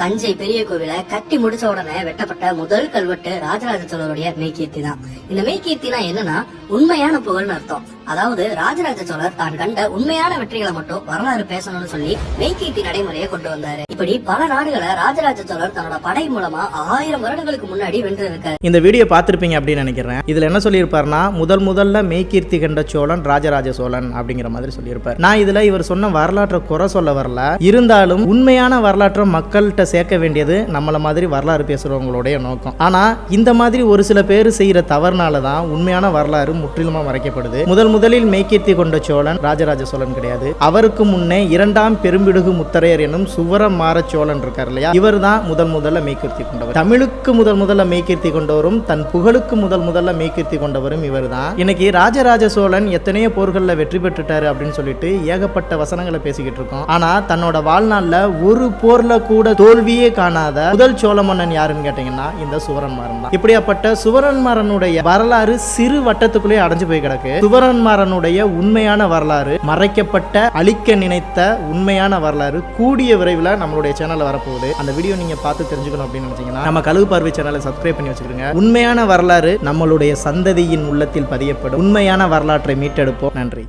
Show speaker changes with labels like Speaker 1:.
Speaker 1: தஞ்சை பெரிய கோவில கட்டி முடிச்ச உடனே வெட்டப்பட்ட முதல் கல்வெட்டு ராஜராஜ சோழருடைய மெய்கீர்த்தி தான் இந்த மெய்கீர்த்தினா என்னன்னா உண்மையான புகழ்னு அர்த்தம். அதாவது ராஜராஜ சோழர் தான் கண்ட உண்மையான வெற்றிகளை மட்டும் வரலாறு பேசணும்னு சொல்லி மெய்கீட்டி நடைமுறையை கொண்டு வந்தாரு. இப்படி பல நாடுகளை ராஜராஜ சோழர் தன்னோட படை மூலமா ஆயிரம் வருடங்களுக்கு முன்னாடி வென்றிருக்காரு.
Speaker 2: இந்த வீடியோ பார்த்துருப்பீங்க அப்படின்னு நினைக்கிறேன். இதில் என்ன சொல்லியிருப்பாருன்னா முதல் முதல்ல மெய்கீர்த்தி கண்ட சோழன் ராஜராஜ சோழன் அப்படிங்கிற மாதிரி சொல்லியிருப்பார். நான் இதில் இவர் சொன்ன வரலாற்றை குறை சொல்ல வரல. இருந்தாலும் உண்மையான வரலாற்றை மக்கள்கிட்ட சேர்க்க வேண்டியது நம்மள மாதிரி வரலாறு பேசுகிறவங்களுடைய நோக்கம். ஆனால் இந்த மாதிரி ஒரு சில பேர் செய்கிற தவறுனால தான் உண்மையான வரலாறு முற்றிலுமாக மறைக்கப்படுது. முதல் முதலில் மெய்கீர்த்தி கொண்ட சோழன் ராஜராஜ சோழன் கிடையாது. அவருக்கு முன்னே இரண்டாம் பெரும்பிடுகு முத்தரையர் எனும் சுவரமார சோழன் இருக்கார் இல்லையா? இவர் தான் முதல் முதல்ல மெய்கீர்த்தி கொண்டவர். தமிழுக்கு முதல் முதல்ல மெய்கீர்த்தி கொண்டவரும் தன் புகழுக்கு முதல் முதல்ல மெய்கீர்த்தி கொண்டவரும் இவர் தான் இன்னைக்கு ராஜராஜ சோழன் எத்தனையோ போர்களில் வெற்றி பெற்றுட்டாரு அப்படின்னு சொல்லிட்டு ஏகப்பட்ட வசனங்களை பேசிக்கிட்டு இருக்கோம். ஆனா தன்னோட வாழ்நாளில் ஒரு போர்ல கூட தோல்வியே காணாத முதல் சோழ மன்னன் யாருன்னு கேட்டீங்கன்னா இந்த சுவரன்மாறன் தான். இப்படியாப்பட்ட சுவரன்மாறனுடைய வரலாறு சிறு வட்டத்துக்குள்ள அடைஞ்சு போய் கிடக்கு. சுவரன்மாரனுடைய உண்மையான வரலாறு மறைக்கப்பட்ட அழிக்க நினைத்த உண்மையான வரலாறு கூடிய விரைவில் நம்மளுடைய சேனல்ல வரப்போகுது. அந்த வீடியோ நீங்க பார்த்து தெரிஞ்சுக்கணும் அப்படின்னு நினைச்சீங்கன்னா நம்ம கழுவு பார்வை சேனலை சப்ஸ்கிரைப் பண்ணி வச்சுக்கோங்க உண்மையான வரலாறு நம்மளுடைய சந்ததியின் உள்ளத்தில் பதியப்படும். உண்மையான வரலாற்றை மீட்டெடுப்போம். நன்றி.